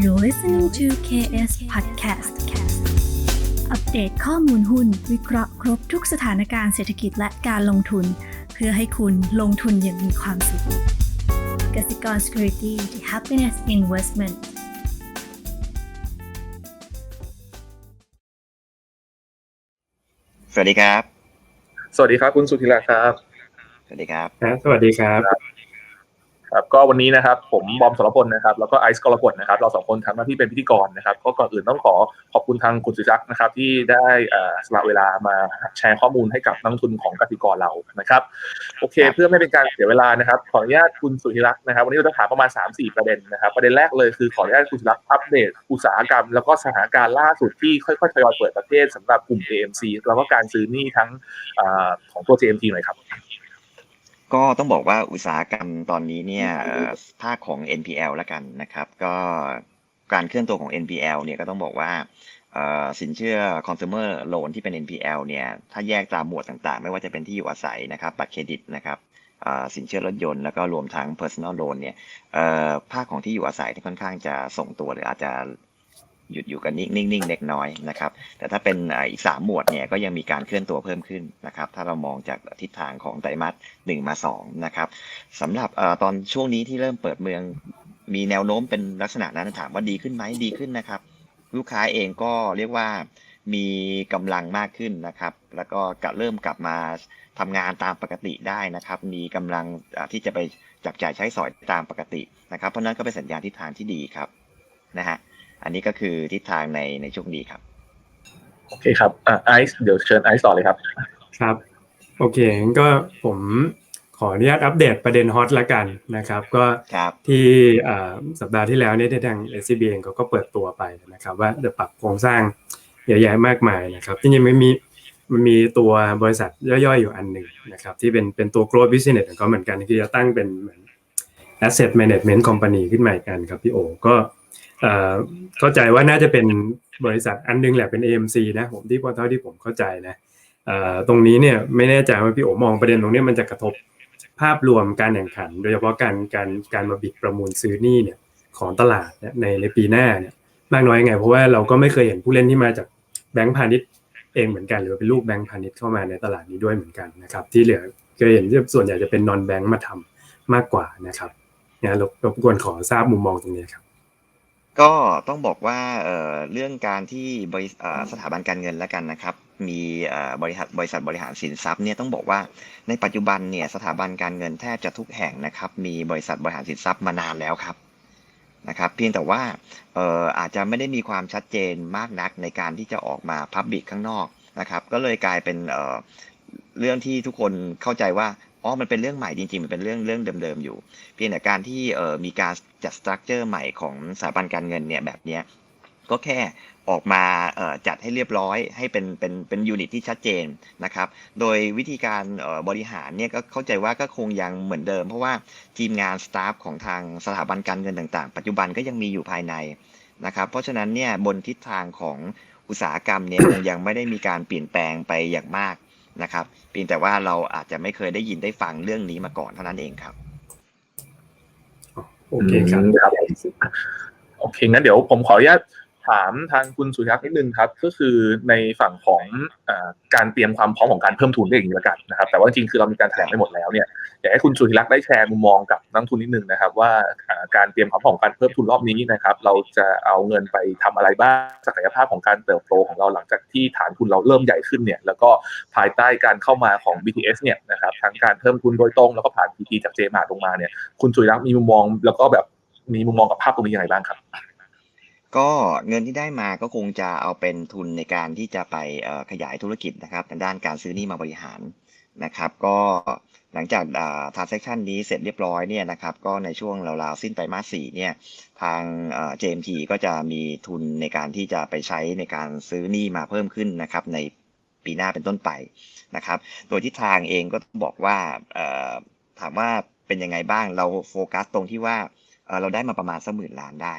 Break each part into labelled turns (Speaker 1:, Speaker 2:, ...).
Speaker 1: You're listening to KS Podcast อัปเดตข้อมูลหุ้น วิเคราะห์ครบทุกสถานการณ์เศรษฐกิจและการลงทุน เพื่อให้คุณลงทุนอย่างมีความสุขกสิกร Security the Happiness Investment
Speaker 2: สวัสดีครับ
Speaker 3: สวัสดีครับคุณสุธิราครับ
Speaker 2: สวัสดีครับ
Speaker 4: ครับ สวัสดีครับ
Speaker 3: ครับก็วันนี้นะครับผมบอมสรพลนะครับแล้วก็ไอซ์กรกฎนะครับเราสองคนทำหน้าที่เป็นพิธีกรนะครับก็ก่อนอื่นต้องขอขอบคุณทางคุณสุจักรนะครับที่ได้เอ่อสละเวลามาแชร์ข้อมูลให้กับนักลงทุนของกสิกรเรานะครับโอเค เพื่อไม่เป็นการเสียเวลานะครับขออนุญาตคุณสุธิรักษ์นะครับวันนี้เราจะถามประมาณ 3-4 ประเด็นนะครับประเด็นแรกเลยคือขออนุญาตคุณสุธิรักษ์อัปเดตอุตสาหกรรม แล้วก็สถานการณ์ล่าสุดที่ค่อยๆทยอยเปิดประเทศสำหรับกลุ่ม AMC แล้วก็การซื้อหนี้ทั้งเอ่อของตัว JMT หน่อยครับ
Speaker 2: ก็ต้องบอกว่าอุตสาหกรรมตอนนี้เนี่ยเอ่อภาคของ NPL แล้วกันนะครับ ก็การเคลื่อนตัวของ NPL เนี่ยก็ต้องบอกว่าเอ่อสินเชื่อ consumer loan ที่เป็น NPL เนี่ยถ้าแยกตามหมวดต่างๆ ไม่ว่าจะเป็นที่อยู่อาศัยนะครับบัตรเครดิตนะครับเอ่อสินเชื่อรถยนต์แล้วก็รวมทั้ง personal loan เนี่ยเอ่อภาคของที่อยู่อาศัยที่ค่อนข้างจะส่งตัวหรืออาจจะ หยุดอยู่กันนิ่งๆเล็กน้อยนะครับ แต่ถ้าเป็นอีกสามหมวดเนี่ยก็ยังมีการเคลื่อนตัวเพิ่มขึ้นนะครับ ถ้าเรามองจากทิศทางของไตรมาสหนึ่งมาสองนะครับสำหรับอตอนช่วงนี้ที่เริ่มเปิดเมืองมีแนวโน้มเป็นลักษณะนั้นถามว่าดีขึ้นไหมดีขึ้นนะครับ ลูกค้าเองก็เรียกว่ามีกำลังมากขึ้นนะครับ แล้วก็กเริ่มกลับมาทำงานตามปกติได้นะครับ มีกำลังที่จะไปจับจ่ายใช้สอยตามปกตินะครับ เพราะนั้นก็เป็นสัญญาณทิศทางที่ดีครับนะฮะ อันนี้ก็คือทิศทางในในช่วงนี้ครับ
Speaker 3: โอเคครับอะไอซ์เดี๋ยวเชิญไอซ์ต่อเลยครับ
Speaker 4: ครับ โอเคงั้นก็ผมขออนุญาตอัปเดตประเด็นฮอตละกันนะครับ ก็
Speaker 2: ครับ
Speaker 4: ที่เอ่อสัปดาห์ที่แล้วเนี่ยที่ทาง SCB เองเขาก็เปิดตัวไปนะครับ ว่าจะปรับโครงสร้างเยอะแยะมากมายนะครับที่ยังไม่มีมันมีตัวบริษัทย่อยๆอยู่อันหนึ่งนะครับที่เป็นเป็นตัว growth business ของเขาเหมือนกันที่จะตั้งเป็นเหมือน asset management company ขึ้นมาอีกอันครับพี่โอ ก็เอ่อ เข้าใจว่าน่าจะเป็นบริษัทอันหนึงแหละเป็น AMC นะผมที่พอเท่าที่ผมเข้าใจนะตรงนี้เนี่ยไม่แน่ใจว่าพี่โอมองประเด็นตรงนี้มันจะกระทบภาพรวมการแข่งขัน โดยเฉพาะการการการมาบิดประมูลซื้อหนี้เนี่ยของตลาดในในปีหน้าเนี่ยมากน้อยยังไง เพราะว่าเราก็ไม่เคยเห็นผู้เล่นที่มาจากแบงก์พาณิชย์เองเหมือนกัน หรือเป็นลูกแบงก์พาณิชย์เข้ามาในตลาดนี้ด้วยเหมือนกันนะครับที่เหลือเคยเห็นที่ส่วนใหญ่จะเป็นนอนแบงก์มาทำมากกว่านะครับเนี่ยรบกวนขอทราบมุมมองตรงนี้ครับ
Speaker 2: ก็ต้องบอกว่าเอ่อเรื่องการที่บริเอ่อสถาบันการเงินแล้วกันนะครับ มีเอ่อบริษัทบริษัทบริหารสินทรัพย์เนี่ยต้องบอกว่าในปัจจุบันเนี่ยสถาบันการเงินแทบจะทุกแห่งนะครับ มีบริษัทบริหารสินทรัพย์มานานแล้วครับนะครับ เพียงแต่ว่าเอ่ออาจจะไม่ได้มีความชัดเจนมากนักในการที่จะออกมาพับบิกข้างนอกนะครับ ก็เลยกลายเป็นเอ่อเรื่องที่ทุกคนเข้าใจว่า อ๋อมันเป็นเรื่องใหม่จริงๆ มันเป็นเรื่องเรื่องเดิมๆอยู่ เพียงแต่การที่เอ่อมีการจัดสตรัคเจอร์ใหม่ของสถาบันการเงินเนี่ยแบบเนี้ยก็แค่ออกมาเอ่อจัดให้เรียบร้อยให้เป็นเป็นเป็นยูนิตที่ชัดเจนนะครับ โดยวิธีการเอ่อบริหารเนี่ยก็เข้าใจว่าก็คงยังเหมือนเดิม เพราะว่าทีมงานสตาฟของทางสถาบันการเงินต่างๆ ปัจจุบันก็ยังมีอยู่ภายในนะครับ เพราะฉะนั้นเนี่ยบนทิศทางของอุตสาหกรรมเนี่ยยังไม่ได้มีการเปลี่ยนแปลงไปอย่างมาก นะครับเพียงแต่ว่าเราอาจจะไม่เคยได้ยินได้ฟังเรื่องนี้มาก่อนเท่านั้นเองครับ
Speaker 4: โอเคครับ
Speaker 3: อืมครับโอเคงั้นเดี๋ยวผมขออนุญาตถามทางคุณสุยักษ์นิดนึงครับ ก็คือในฝั่งของเออการเตรียมความพร้อมของการเพิ่มทุนได้อย่างนี้ละกันนะครับ แต่ว่าจริงๆคือเรามีการแถลงไปหมดแล้วเนี่ย อยากให้คุณสุธิรักษ์ได้แชร์มุมมองกับนักทุนนิดนึงนะครับ ว่าการเตรียมความพร้อมของการเพิ่มทุนรอบนี้นะครับ เราจะเอาเงินไปทำอะไรบ้างศักยภาพของการเติบโตของเราหลังจากที่ฐานทุนเราเริ่มใหญ่ขึ้นเนี่ย แล้วก็ภายใต้การเข้ามาของ BTS เนี่ยนะครับทั้งการเพิ่มทุนโดยตรงแล้วก็ผ่าน PT จากเจมาลงมาเนี่ย คุณสุริรักษ์มีมุมมองแล้วก็แบบมีมุมมองกับภาพตรงนี้ยังไงบ้างครับ
Speaker 2: ก็เงินที่ได้มาก็คงจะเอาเป็นทุนในการที่จะไปขยายธุรกิจนะครับทางด้านการซื้อนี้มาบริหารนะครับ ก็ หลังจากทรานเซชันนี้เสร็จเรียบร้อยเนี่ยนะครับก็ในช่วงราวๆ สิ้นไตรมาสสี่เนี่ยทาง JMT ก็จะมีทุนในการที่จะไปใช้ในการซื้อหนี้มาเพิ่มขึ้นนะครับในปีหน้าเป็นต้นไปนะครับ โดยทิศทางเองก็บอกว่าถามว่าเป็นยังไงบ้างเราโฟกัสตรงที่ว่าเราได้มาประมาณสักหมื่นล้านได้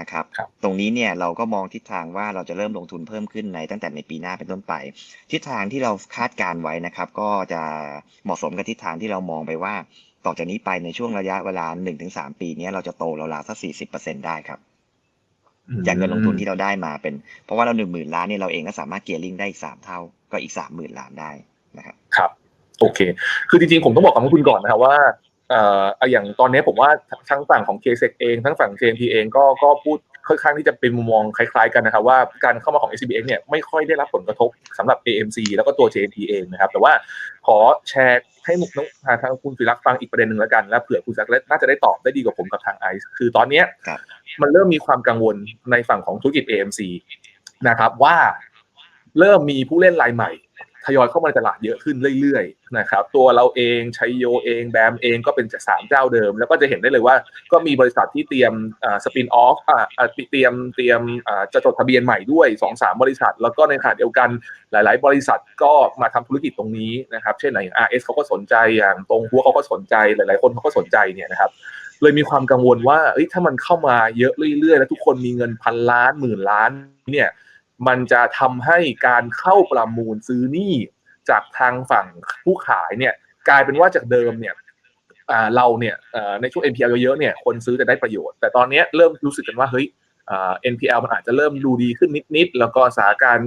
Speaker 2: นะครับ
Speaker 3: ครับ
Speaker 2: ตรงนี้เนี่ยเราก็มองทิศทางว่าเราจะเริ่มลงทุนเพิ่มขึ้นในตั้งแต่ในปีหน้าเป็นต้นไป ทิศทางที่เราคาดการไว้นะครับ ก็จะเหมาะสมกับทิศทางที่เรามองไปว่าต่อจากนี้ไปในช่วงระยะเวลา 1-3 ปีเนี้ยเราจะโตราวๆสัก 40%ได้ครับ จากเงินลงทุนที่เราได้มาเป็น เพราะว่าเราหนึ่งหมื่นล้านเนี่ยเราเองก็สามารถเกียร์ลิงได้อีกสามเท่า ก็อีกสามหมื่นล้านได้นะครับ
Speaker 3: ครับ โอเค คือจริงๆ ผมต้องบอกกับคุณก่อนนะครับว่า เอ่อเอาอย่างตอนนี้ผมว่าทั้งฝั่งของ k s e c เอง ทั้งฝั่ง JMT เองก็ก็พูดค่อนข้างที่จะเป็นมุมมองคล้ายๆกันนะครับว่าการเข้ามาของ SCBX เนี่ยไม่ค่อยได้รับผลกระทบสำหรับ AMC แล้วก็ตัว JMT เองนะครับ แต่ว่าขอแชร์ให้มุกน้องทางคุณสุรักษ์ฟังอีกประเด็นหนึ่งแล้วกัน แล้วเผื่อคุณสุรักษ์น่าจะได้ตอบได้ดีกว่าผมกับทางไอซ์คือตอนเนี้ย
Speaker 2: ครับ
Speaker 3: มันเริ่มมีความกังวลในฝั่งของธุรกิจ AMC นะครับว่าเริ่มมีผู้เล่นรายใหม่ ทยอยเข้ามาในตลาดเยอะขึ้นเรื่อยๆนะครับตัวเราเองชัยโยเองแบมเองก็เป็นจากสามเจ้าเดิม แล้วก็จะเห็นได้เลยว่าก็มีบริษัทที่เตรียมสปินออฟเตรียมเตรียมจะจดทะเบียนใหม่ด้วย2อสามบริษัท แล้วก็ในขณะเดียวกันหลาย ๆ บริษัทก็มาทำธุรกิจตรงนี้นะครับเช่นอย่าง RS เขาก็สนใจอย่างตรงหัวเขาก็สนใจหลาย ๆ คนเขาก็สนใจเนี่ยนะครับเลยมีความกังวลว่าถ้ามันเข้ามาเยอะเรื่อย ๆ แล้วทุกคนมีเงินพันล้านหมื่นล้านเนี่ย มันจะทำให้การเข้าประมูลซื้อหนี้จากทางฝั่งผู้ขายเนี่ยกลายเป็นว่าจากเดิมเนี่ยเราเนี่ยในช่วง NPL เยอะๆเนี่ยคนซื้อจะได้ประโยชน์ แต่ตอนนี้เริ่มรู้สึกกันว่าเฮ้ย NPL มันอาจจะเริ่มดูดีขึ้นนิดๆ แล้วก็สถานการ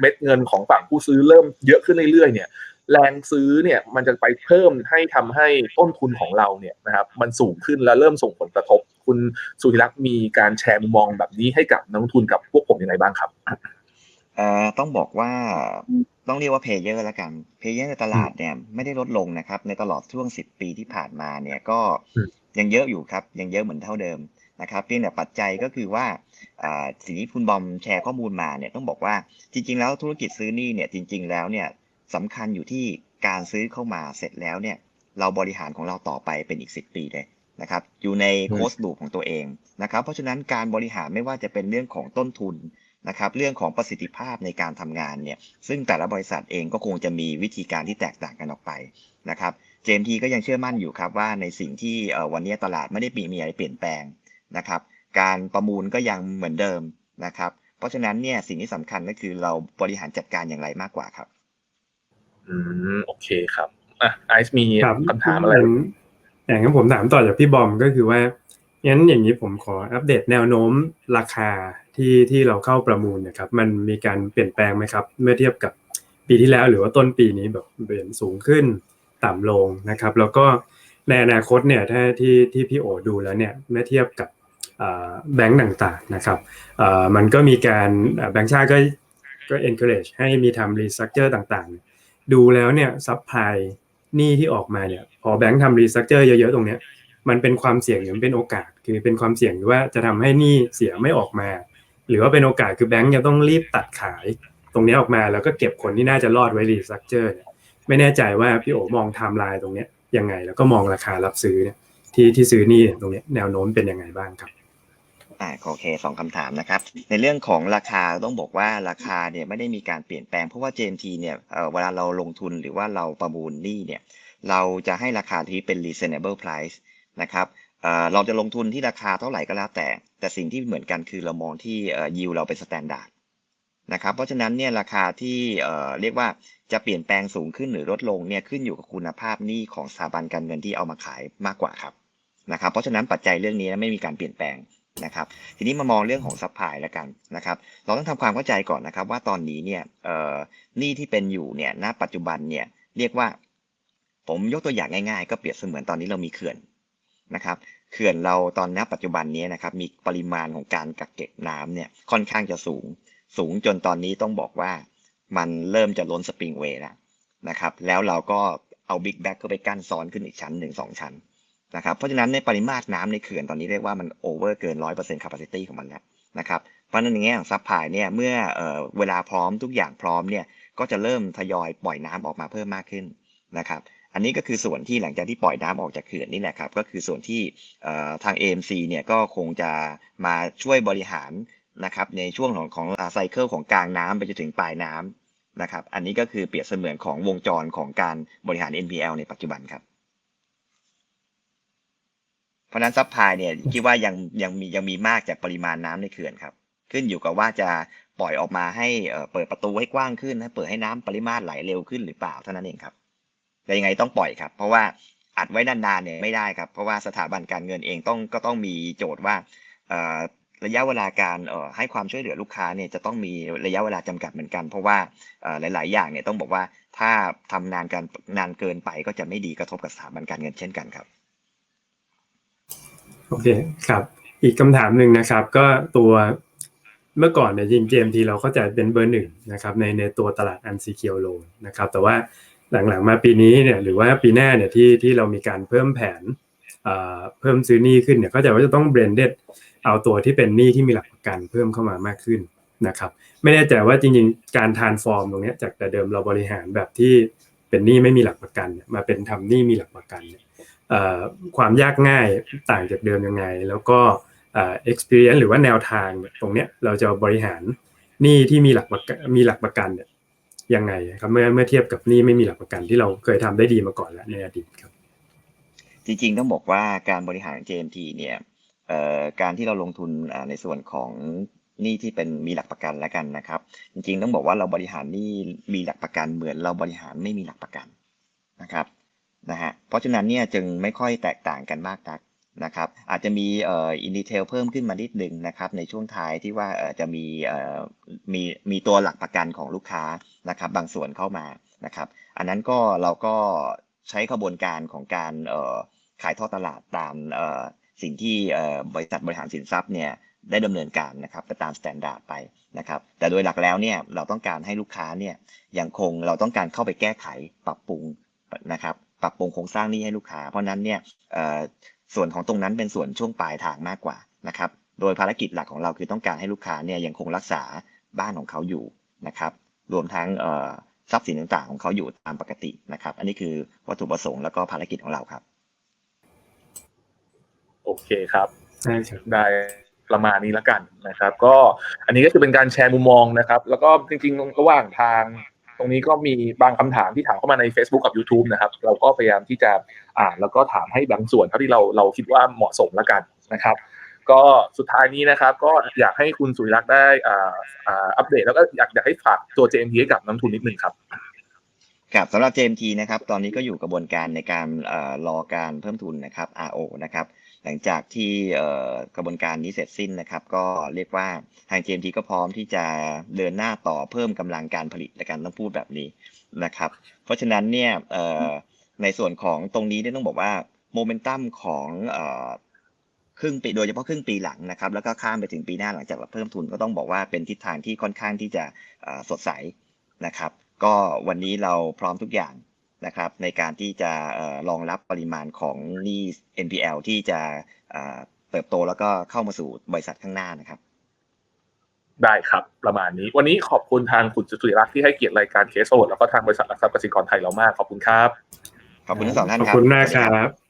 Speaker 3: เม็ดเงินของฝั่งผู้ซื้อเริ่มเยอะขึ้นเรื่อยๆเนี่ยแรงซื้อเนี่ยมันจะไปเพิ่มให้ทำให้ต้นทุนของเราเนี่ยนะครับมันสูงขึ้นและเริ่มส่งผลกระทบ คุณสุธิรักษ์มีการแชร์มุมมองแบบนี้ให้กับนักลงทุนกับพวกผมยังไงบ้างครับ
Speaker 2: เอ่อต้องบอกว่าต้องเรียกว่าเพลเยอร์ละกันเพลเยอร์ในตลาดเนี่ยไม่ได้ลดลงนะครับ ในตลอดช่วง 10 ปีที่ผ่านมาเนี่ยก็
Speaker 3: อืม
Speaker 2: ยังเยอะอยู่ครับ ยังเยอะเหมือนเท่าเดิมนะครับเพียงแต่ปัจจัยก็คือว่าอ่าสิ่งที่คุณบอมแชร์ข้อมูลมาเนี่ยต้องบอกว่าจริง ๆ แล้วธุรกิจซื้อหนี้เนี่ยจริง ๆ แล้วเนี่ยสำคัญอยู่ที่การซื้อเข้ามาเสร็จแล้วเนี่ยเราบริหารของเราต่อไปเป็นอีก 10 ปีเลยนะครับอยู่ใน
Speaker 4: อืม
Speaker 2: โค้ชลูปของตัวเองนะครับเพราะฉะนั้นการบริหารไม่ว่าจะเป็นเรื่องของต้นทุน นะครับเรื่องของประสิทธิภาพในการทำงานเนี่ยซึ่งแต่ละบริษัทเองก็คงจะมีวิธีการที่แตกต่างกันออกไปนะครับเจมทีก็ยังเชื่อมั่นอยู่ครับว่าในสิ่งที่เอ่อวันนี้ตลาดไม่ได้มีมีอะไรเปลี่ยนแปลงนะครับการประมูลก็ยังเหมือนเดิมนะครับเพราะฉะนั้นเนี่ยสิ่งที่สำคัญก็คือเราบริหารจัดการอย่างไรมากกว่าครับ
Speaker 3: อืมโอเคครับอะไอซ์มี
Speaker 4: ครับ
Speaker 3: คำถามอะไร
Speaker 4: ย่งอย่างนั้นผมถามต่อจากพี่บอมก็คือว่างั้นอย่างนี้ผมขออัปเดตแนวโน้มราคา ที่ที่เราเข้าประมูลนะครับ มันมีการเปลี่ยนแปลงไหมครับ เมื่อเทียบกับปีที่แล้วหรือว่าต้นปีนี้แบบเปลี่ยนสูงขึ้นต่ำลงนะครับ แล้วก็ในอนาคตเนี่ยถ้าที่ที่พี่โอดูแล้วเนี่ยเมื่อเทียบกับแบงก์ต่างๆนะครับมันก็มีการแบงก์ชาติก็ก็ encourage ให้มีทำ restructure ต่างๆ ดูแล้วเนี่ยซัพพลายหนี้ที่ออกมาเนี่ยพอแบงค์ทำรีสตรัคเจอร์เยอะๆ ตรงเนี้ยมันเป็นความเสี่ยงหรือเป็นโอกาส คือเป็นความเสี่ยงหรือว่าจะทำให้หนี้เสียไม่ออกมา หรือว่าเป็นโอกาสคือแบงค์จะต้องรีบตัดขายตรงนี้ออกมาแล้วก็เก็บคนที่น่าจะรอดไว้รีสตรัคเจอร์เนี่ยไม่แน่ใจว่าพี่โอมองไทม์ไลน์ตรงเนี้ยยังไง แล้วก็มองราคารับซื้อเนี่ยที่ที่ซื้อนี้ตรงนี้แนวโน้มเป็นยังไงบ้างครับ
Speaker 2: อ่าโอเคสองคำถามนะครับ ในเรื่องของราคาต้องบอกว่าราคาเนี่ยไม่ได้มีการเปลี่ยนแปลงเพราะว่า JMT เนี่ยเอ่อเวลาเราลงทุนหรือว่าเราประมูลหนี้เนี่ยเราจะให้ราคาที่เป็น reasonable price นะครับ เราจะลงทุนที่ราคาเท่าไหร่ก็แล้วแต่ แต่สิ่งที่เหมือนกันคือเรามองที่เอ่อ yield เราเป็น standard นะครับ เพราะฉะนั้นเนี่ยราคาที่เรียกว่าจะเปลี่ยนแปลงสูงขึ้นหรือลดลงเนี่ยขึ้นอยู่กับคุณภาพหนี้ของสถาบันการเงินที่เอามาขายมากกว่าครับนะครับ เพราะฉะนั้นปัจจัยเรื่องนี้ไม่มีการเปลี่ยนแปลงนะครับ ทีนี้มามองเรื่องของซัพพลายแล้วกันนะครับ เราต้องทำความเข้าใจก่อนนะครับ ว่าตอนนี้เนี่ยหนี้ที่เป็นอยู่เนี่ยณปัจจุบันเนี่ยเรียกว่า ผมยกตัวอย่างง่ายๆ ก็เปรียบเสมือนตอนนี้เรามีเขื่อนนะครับ เขื่อนเราตอนณปัจจุบันนี้นะครับมีปริมาณของการกักเก็บน้ำเนี่ยค่อนข้างจะสูง สูงจนตอนนี้ต้องบอกว่ามันเริ่มจะล้นสปริงเวย์แล้วนะครับแล้วเราก็เอาบิ๊กแบ็กก็ไปกั้นซ้อนขึ้นอีกชั้นหนึ่งสองชั้นนะครับเพราะฉะนั้นในปริมาตรน้ำในเขื่อนตอนนี้เรียกว่ามันโอเวอร์เกินร้อยเปอร์เซ็นต์ capacity ของมันแล้วนะครับเพราะฉะนั้นในแง่ของซัพพลายเนี่ยเมื่อเอ่อเวลาพร้อมทุกอย่างพร้อมเนี่ยก็จะเริ่มทยอยปล่อยน้ำออกมาเพิ่มมากขึ้นนะครับ อันนี้ก็คือส่วนที่หลังจากที่ปล่อยน้ำออกจากเขื่อนนี่แหละครับ ก็คือส่วนที่เอ่อทาง AMC เนี่ยก็คงจะมาช่วยบริหารนะครับในช่วงของของไซเคิลของกลางน้ำไปจนถึงปลายน้ำนะครับ อันนี้ก็คือเปรียบเสมือนของวงจรของการบริหาร NPL ในปัจจุบันครับเพราะนั้นซัพพลายเนี่ยคิดว่ายังยังมียังมีมากจากปริมาณน้ำในเขื่อนครับ ขึ้นอยู่กับว่าจะปล่อยออกมาให้เปิดประตูให้กว้างขึ้นให้เปิดให้น้ำปริมาตรไหลเร็วขึ้นหรือเปล่าเท่านั้นเองครับ แต่ยังไงต้องปล่อยครับ เพราะว่าอัดไว้นานๆเนี่ยไม่ได้ครับ เพราะว่าสถาบันการเงินเองต้องก็ต้องมีโจทย์ว่าระยะเวลาการให้ความช่วยเหลือลูกค้าเนี่ยจะต้องมีระยะเวลาจำกัดเหมือนกัน เพราะว่าหลาย ๆ อย่างเนี่ยต้องบอกว่าถ้าทำนานกันนานเกินไปก็จะไม่ดีกระทบกับสถาบันการเงินเช่นกันครับ
Speaker 4: โอเคครับ อีกคำถามหนึ่งนะครับ ก็ตัวเมื่อก่อนเนี่ยจริงเจมทีเราเข้าใจเป็นเบอร์หนึ่งนะครับในในตัวตลาดอันซีเคียวโลนนะครับ แต่ว่า หลังๆมาปีนี้เนี่ยหรือว่าปีหน้าเนี่ยที่ที่เรามีการเพิ่มแผนเพิ่มซื้อหนี้ขึ้นเนี่ยก็จะว่าจะต้องเบรนเดดเอาตัวที่เป็นหนี้ที่มีหลักประกันเพิ่มเข้ามามากขึ้นนะครับ ไม่แน่ใจว่าจริงๆการทานฟอร์มตรงนี้จากแต่เดิมเราบริหารแบบที่เป็นหนี้ไม่มีหลักประกันมาเป็นทำหนี้มีหลักประกันเนี่ยความยากง่ายต่างจากเดิมยังไง แล้วก็เอ่อ experience หรือว่าแนวทางตรงนี้เราจะบริหารหนี้ที่มีหลักประกันมีหลักประกันเนี่ย ยังไงครับเมื่อเมื่อเทียบกับนี้ไม่มีหลักประกันที่เราเคยทำได้ดีมาก่อนแล้วในอดีตครับ
Speaker 2: จริงๆต้องบอกว่าการบริหาร JMT เนี่ยการที่เราลงทุนในส่วนของหนี้ที่เป็นมีหลักประกันแล้วกันนะครับ จริงๆต้องบอกว่าเราบริหารหนี้มีหลักประกันเหมือนเราบริหารไม่มีหลักประกันนะครับนะฮะเพราะฉะนั้นเนี่ยจึงไม่ค่อยแตกต่างกันมากนัก นะครับอาจจะมีเอ่ออินดีเทลเพิ่มขึ้นมานิดหนึ่งนะครับในช่วงท้ายที่ว่าจะมีเอ่อมีมีตัวหลักประกันของลูกค้านะครับบางส่วนเข้ามานะครับอันนั้นก็เราก็ใช้กระบวนการของการเอ่อขายทอดตลาดตามเอ่อสิ่งที่เอ่อบริษัทบริหารสินทรัพย์เนี่ยได้ดำเนินการนะครับไปตามสแตนดาร์ดไปนะครับแต่โดยหลักแล้วเนี่ยเราต้องการให้ลูกค้าเนี่ยยังคงเราต้องการเข้าไปแก้ไขปรับปรุงนะครับปรับปรุงโครงสร้างนี้ให้ลูกค้า เพราะนั้นเนี่ย ส่วนของตรงนั้นเป็นส่วนช่วงปลายทางมากกว่านะครับ โดยภารกิจหลักของเราคือต้องการให้ลูกค้าเนี่ยยังคงรักษาบ้านของเขาอยู่นะครับ รวมทั้งเอ่อทรัพย์สินต่างๆ ของเขาอยู่ตามปกตินะครับ อันนี้คือวัตถุประสงค์แล้วก็ภารกิจของเราครับ
Speaker 3: โอเคครับ
Speaker 4: ใช่ครับ
Speaker 3: ได้ประมาณนี้แล้วกันนะครับ ก็อันนี้ก็คือเป็นการแชร์มุมมองนะครับ แล้วก็จริงๆ ระหว่างทาง ตรงนี้ก็มีบางคำถามที่ถามเข้ามาใน Facebook กับ YouTube นะครับ เราก็พยายามที่จะอ่านแล้วก็ถามให้บางส่วนเท่าที่เราเราคิดว่าเหมาะสมแล้วกันนะครับ ก็สุดท้ายนี้นะครับ ก็อยากให้คุณสุริรักษ์ได้อ่าอัปเดตแล้วก็อยากอยากให้ฝากตัว JMT ให้กับน้ำทุนนิดนึงครับ
Speaker 2: ครับสำหรับ JMT นะครับตอนนี้ก็อยู่กระบวนการในการอรอการเพิ่มทุนนะครับ RO นะครับหลังจากที่กระบวนการนี้เสร็จสิ้นนะครับ ก็เรียกว่าทาง JMT ก็พร้อมที่จะเดินหน้าต่อเพิ่มกำลังการผลิตและการต้องพูดแบบนี้นะครับ เพราะฉะนั้นเนี่ยในส่วนของตรงนี้เนี่ยต้องบอกว่าโมเมนตัมของครึ่งปีโดยเฉพาะครึ่งปีหลังนะครับ แล้วก็ข้ามไปถึงปีหน้าหลังจากเราเพิ่มทุนก็ต้องบอกว่าเป็นทิศทางที่ค่อนข้างที่จะสดใสนะครับ ก็วันนี้เราพร้อมทุกอย่างนะครับในการที่จะเอ่อรองรับปริมาณของหนี้ NPL ที่จะเอ่อเติบโตแล้วก็เข้ามาสู่บริษัทข้างหน้านะครับ
Speaker 3: ได้ครับประมาณนี้ วันนี้ขอบคุณทางคุณสุริรักษ์ที่ให้เกียรติรายการเคสโซแล้วก็ทางบริษัทหลักทรัพย์กสิกรไทยเรามากขอบคุณครับ
Speaker 2: ขอบคุณทั้งสองท่าน
Speaker 4: ขอบ
Speaker 2: ครับ
Speaker 4: คุณมาก
Speaker 2: สวัส
Speaker 4: ค
Speaker 2: ดี
Speaker 4: รับ